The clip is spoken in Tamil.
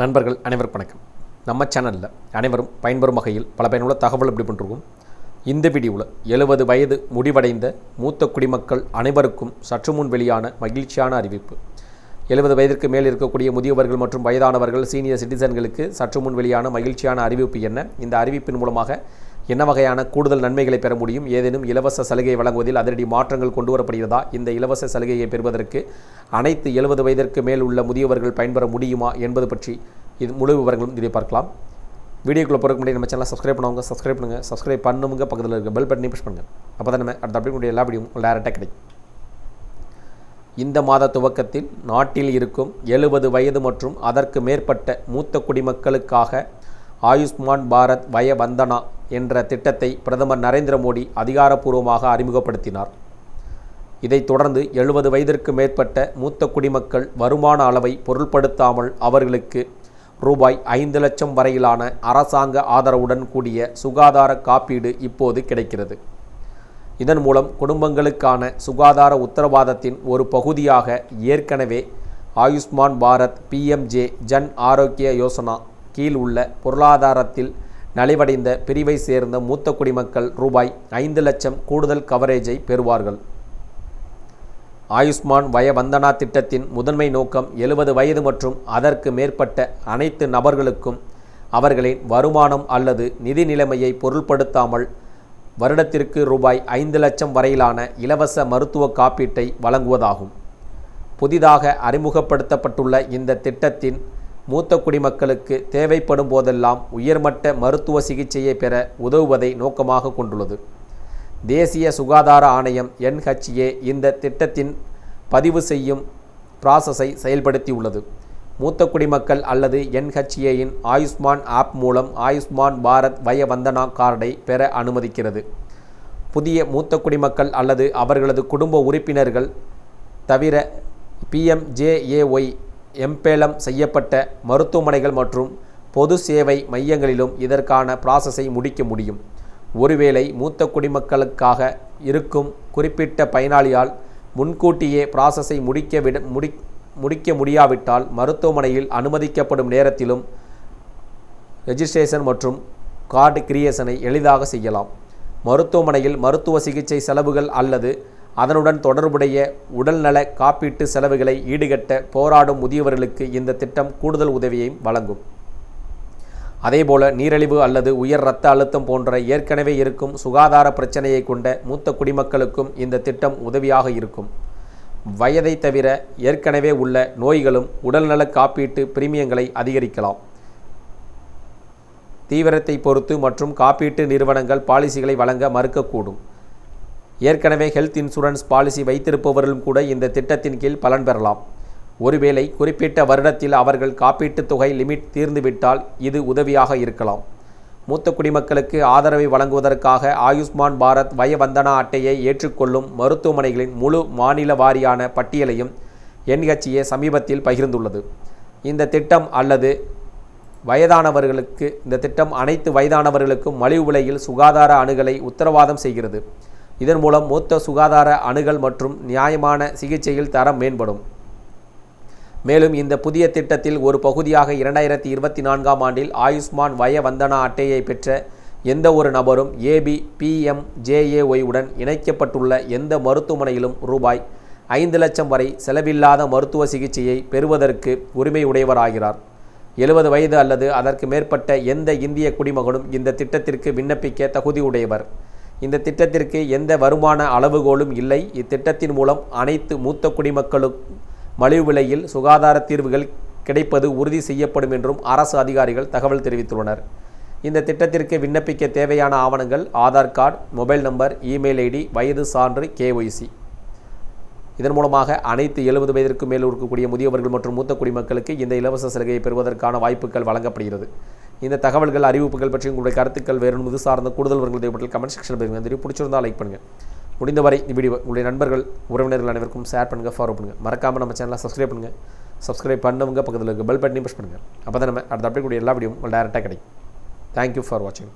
நண்பர்கள் அனைவருக்கும் வணக்கம். நம்ம சேனலில் அனைவரும் பயன்பெறும் வகையில் பல பயனுள்ள தகவல் எப்படி பண்ணிருக்கோம். இந்த வீடியோவில் எழுபது வயது முடிவடைந்த மூத்த குடிமக்கள் அனைவருக்கும் சற்று முன் வெளியான மகிழ்ச்சியான அறிவிப்பு. எழுபது வயதிற்கு மேல் இருக்கக்கூடிய முதியவர்கள் மற்றும் வயதானவர்கள் சீனியர் சிட்டிசன்களுக்கு சற்று முன் வெளியான மகிழ்ச்சியான அறிவிப்பு என்ன? இந்த அறிவிப்பின் மூலமாக என்ன வகையான கூடுதல் நன்மைகளை பெற முடியும்? ஏதேனும் இலவச சலுகை வழங்குவதில் அதிரடி மாற்றங்கள் கொண்டு வரப்படுகிறதா இந்த இலவச சலுகையை பெறுவதற்கு அனைத்து எழுபது வயதிற்கு மேல் உள்ள முதியவர்கள் பயன்பெற முடியுமா என்பது பற்றி இது முழு விவரங்களும் இதை பார்க்கலாம். வீடியோக்குள்ளே போகிறதுக்கு முன்னாடி நம்ம சேனலை சப்ஸ்கிரைப் பண்ணுவாங்க சப்ஸ்கிரைப் பண்ணுங்கள் சப்ஸ்கிரைப் பண்ணுங்க பக்கத்தில் இருக்க பெல் பட்டனை ப்ரெஸ் பண்ணுங்கள் அப்போ தான் நம்ம அடுத்த அப்படி எல்லா வீடியோ டேரெக்டாக கிடைக்கும். இந்த மாத துவக்கத்தில் நாட்டில் இருக்கும் எழுபது வயது மற்றும் அதற்கு மேற்பட்ட மூத்த குடிமக்களுக்காக ஆயுஷ்மான் பாரத் வய வந்தனா என்ற திட்டத்தை பிரதமர் நரேந்திர மோடி அதிகாரப்பூர்வமாக அறிமுகப்படுத்தினார். இதைத் தொடர்ந்து எழுபது வயதிற்கு மேற்பட்ட மூத்த குடிமக்கள் வருமான அளவை பொருள்படுத்தாமல் அவர்களுக்கு ரூபாய் ஐந்து லட்சம் வரையிலான அரசாங்க ஆதரவுடன் கூடிய சுகாதார காப்பீடு இப்போது கிடைக்கிறது. இதன் மூலம் குடும்பங்களுக்கான சுகாதார உத்தரவாதத்தின் ஒரு பகுதியாக ஏற்கனவே ஆயுஷ்மான் பாரத் பிஎம்ஜே ஜன் ஆரோக்கிய யோசனா கீழ் உள்ள பொருளாதாரத்தில் நலிவடைந்த பிரிவை சேர்ந்த மூத்த குடிமக்கள் ரூபாய் ஐந்து லட்சம் கூடுதல் கவரேஜை பெறுவார்கள். ஆயுஷ்மான் வயவந்தனா திட்டத்தின் முதன்மை நோக்கம் எழுபது வயது மற்றும் அதற்கு மேற்பட்ட அனைத்து நபர்களுக்கும் அவர்களின் வருமானம் அல்லது நிதி நிலைமையை பொருள்படுத்தாமல் வருடத்திற்கு ரூபாய் ஐந்து லட்சம் வரையிலான இலவச மருத்துவ காப்பீட்டை வழங்குவதாகும். புதிதாக அறிமுகப்படுத்தப்பட்டுள்ள இந்த திட்டத்தின் மூத்த குடிமக்களுக்கு தேவைப்படும் போதெல்லாம் உயர்மட்ட மருத்துவ சிகிச்சையை பெற உதவுவதை நோக்கமாக கொண்டுள்ளது. தேசிய சுகாதார ஆணையம் என்ஹெச்ஏ இந்த திட்டத்தின் பதிவு செய்யும் ப்ராசஸை செயல்படுத்தியுள்ளது. மூத்த குடிமக்கள் அல்லது என்ஹெச்ஏயின் ஆயுஷ்மான் ஆப் மூலம் ஆயுஷ்மான் பாரத் வய வந்தனா கார்டை பெற அனுமதிக்கிறது. புதிய மூத்த குடிமக்கள் அல்லது அவர்களது குடும்ப உறுப்பினர்கள் தவிர பிஎம்ஜேஏஒய் எம்பேலம் செய்யப்பட்ட மருத்துவமனைகள் மற்றும் பொது சேவை மையங்களிலும் இதற்கான ப்ராசஸை முடிக்க முடியும். ஒருவேளை மூத்த குடிமக்களுக்காக இருக்கும் குறிப்பிட்ட பயனாளியால் முன்கூட்டியே ப்ராசஸை முடிக்க விட முடி முடிக்க முடியாவிட்டால் மருத்துவமனையில் அனுமதிக்கப்படும் நேரத்திலும் ரெஜிஸ்ட்ரேஷன் மற்றும் கார்டு கிரியேஷனை எளிதாக செய்யலாம். மருத்துவமனையில் மருத்துவ சிகிச்சை செலவுகள் அல்லது அதனுடன் தொடர்புடைய உடல்நல காப்பீட்டு செலவுகளை ஈடுகட்ட போராடும் முதியவர்களுக்கு இந்த திட்டம் கூடுதல் உதவியையும் வழங்கும். அதேபோல நீரழிவு அல்லது உயர் இரத்த அழுத்தம் போன்ற ஏற்கனவே இருக்கும் சுகாதார பிரச்சனையை கொண்ட மூத்த குடிமக்களுக்கும் இந்த திட்டம் உதவியாக இருக்கும். வயதை தவிர ஏற்கனவே உள்ள நோய்களும் உடல்நல காப்பீட்டு பிரீமியங்களை அதிகரிக்கலாம். தீவிரத்தை பொறுத்து மற்றும் காப்பீட்டு நிறுவனங்கள் பாலிசிகளை வழங்க மறுக்கக்கூடும். ஏற்கனவே ஹெல்த் இன்சூரன்ஸ் பாலிசி வைத்திருப்பவர்களும் கூட இந்த திட்டத்தின் கீழ் பலன் பெறலாம். ஒருவேளை குறிப்பிட்ட வருடத்தில் அவர்கள் காப்பீட்டுத் தொகை லிமிட் தீர்ந்துவிட்டால் இது உதவியாக இருக்கலாம். மூத்த குடிமக்களுக்கு ஆதரவை வழங்குவதற்காக ஆயுஷ்மான் பாரத் வயவந்தனா அட்டையை ஏற்றுக்கொள்ளும் மருத்துவமனைகளின் முழு மாநில வாரியான பட்டியலையும் என்ஹெச்ஏ சமீபத்தில் பகிர்ந்துள்ளது. இந்த திட்டம் அல்லது வயதானவர்களுக்கு இந்த திட்டம் அனைத்து வயதானவர்களுக்கும் மலிவு விலையில் சுகாதார அணுகலை உத்தரவாதம் செய்கிறது. இதன் மூலம் மூத்த சுகாதார அணுகல் மற்றும் நியாயமான சிகிச்சையில் தரம் மேம்படும். மேலும் இந்த புதிய திட்டத்தில் ஒரு பகுதியாக இரண்டாயிரத்தி இருபத்தி நான்காம் ஆண்டில் ஆயுஷ்மான் வய வந்தனா அட்டையை பெற்ற எந்த ஒரு நபரும் ஏபி பிஎம் ஜேஏஒய் உடன் இணைக்கப்பட்டுள்ள எந்த மருத்துவமனையிலும் ரூபாய் ஐந்து லட்சம் வரை செலவில்லாத மருத்துவ சிகிச்சையை பெறுவதற்கு உரிமை உடையவராகிறார் எழுபது வயது அல்லது அதற்கு மேற்பட்ட எந்த இந்திய குடிமகனும் இந்த திட்டத்திற்கு விண்ணப்பிக்க தகுதியுடையவர். இந்த திட்டத்திற்கு எந்த வருமான அளவுகோலும் இல்லை. இத்திட்டத்தின் மூலம் அனைத்து மூத்த குடிமக்களும் மலிவு விலையில் சுகாதார தீர்வுகள் கிடைப்பது உறுதி செய்யப்படும் என்றும் அரசு அதிகாரிகள் தகவல் தெரிவித்துள்ளனர். இந்த திட்டத்திற்கு விண்ணப்பிக்க தேவையான ஆவணங்கள் Aadhaar card mobile number email ID வயது சான்று கேஒய்சி இதன் மூலமாக அனைத்து எழுபது வயதிற்கு மேல் இருக்கக்கூடிய முதியவர்கள் மற்றும் மூத்த குடிமக்களுக்கு இந்த இலவச சலுகையை பெறுவதற்கான வாய்ப்புகள் வழங்கப்படுகிறது. இந்த தகவல்கள் அறிவிப்புகள் பற்றி உங்களுடைய கருத்துக்கள் வேறு இது சார்ந்த கூடுதல் வருங்கள் தேவைப்பட்டால் கமெண்ட் செக்ஷன் போயிருங்க தெரியும் பிடிச்சிருந்தால் லைக் பண்ணுங்கள் முடிந்தவரை இந்த வீடியோ உங்களுடைய நண்பர்கள் உறவினர்கள் அனைவருக்கும் ஷேர் பண்ணுங்கள் ஃபாலோ பண்ணுங்கள் மறக்காமல் நம்ம சேனலை சப்ஸ்கிரைப் பண்ணுங்கள் சப்ஸ்கிரைப் பண்ணவங்க பக்கத்தில் இருக்க பெல் பட்டனையும் ப்ரெஸ் பண்ணுங்கள் அப்போ தான் நம்ம அடுத்த அப்டேட் கூடிய எல்லா வீடியோவும் உங்களுக்கு டேரெக்டாக கிடைக்கும். தேங்க்யூ ஃபார் வாட்சிங்